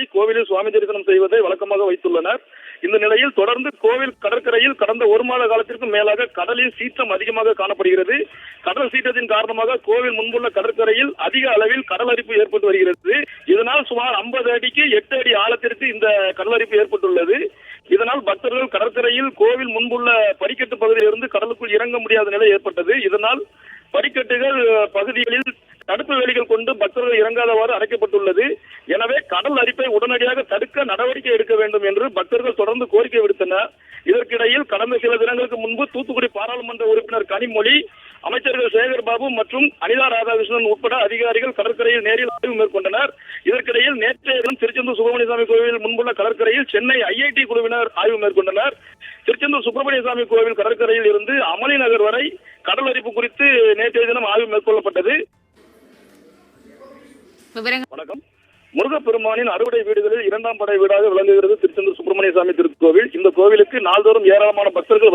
நீராடி கோவிலில் சுவாமி தரிசனம் செய்வதை வழக்கமாக வைத்துள்ளனர். இந்த நிலையில் தொடர்ந்து கோவில் கடற்கரையில் கடந்த ஒரு மாத காலத்திற்கும் மேலாக கடலில் சீற்றம் அதிகமாக காணப்படுகிறது. கடல் சீற்றத்தின் காரணமாக கோவில் முன்புள்ள கடற்கரையில் அதிக அளவில் கடல் அரிப்பு ஏற்பட்டு வருகிறது. இதனால் சுமார் 50 அடிக்கு எட்டு அடி ஆழத்திற்கு இந்த கடல் அரிப்பு ஏற்பட்டுள்ளது. இதனால் பக்தர்கள் கடற்கரையில் கோவில் முன்புள்ள படிக்கட்டு பகுதியிலிருந்து கடலுக்குள் இறங்க முடியாத நிலை ஏற்பட்டது. இதனால் படிக்கட்டுகள் பகுதிகளில் தடுப்பு வேலிகள் கொண்டு பக்தர்கள் இறங்காதவாறு அடைக்கப்பட்டுள்ளது. எனவே கடல் அரிப்பை உடனடியாக தடுக்க நடவடிக்கை எடுக்க வேண்டும் என்று பக்தர்கள் தொடர்ந்து கோரிக்கை விடுத்தனர். இதற்கிடையில் கடந்த சில தினங்களுக்கு முன்பு தூத்துக்குடி பாராளுமன்ற உறுப்பினர் கனிமொழி அமைச்சர்கள் சேகர் பாபு மற்றும் அனிதா ராதாகிருஷ்ணன் உட்பட அதிகாரிகள் கடற்கரையில் நேரில் ஆய்வு மேற்கொண்டனர். இதற்கிடையில் நேற்றைய தினம் திருச்செந்தூர் சுப்பிரமணிய சாமி கோவில் முன்புள்ள கடற்கரையில் சென்னை ஐஐடி குழுவினர் ஆய்வு மேற்கொண்டனர். திருச்செந்தூர் சுப்பிரமணியசாமி கோவில் கடற்கரையில் இருந்து அமளி நகர் வரை கடல் அரிப்பு குறித்து நேற்றைய தினம் ஆய்வு மேற்கொள்ளப்பட்டது. வணக்கம். முருகப்பெருமானின் அறுவடை வீடுகளில் இரண்டாம் படை வீடாக விளங்குகிறது திருச்செந்தூர் சுப்பிரமணிய சாமி திருக்கோவில். இந்த கோவிலுக்கு நாள்தோறும் ஏராளமான பக்தர்கள்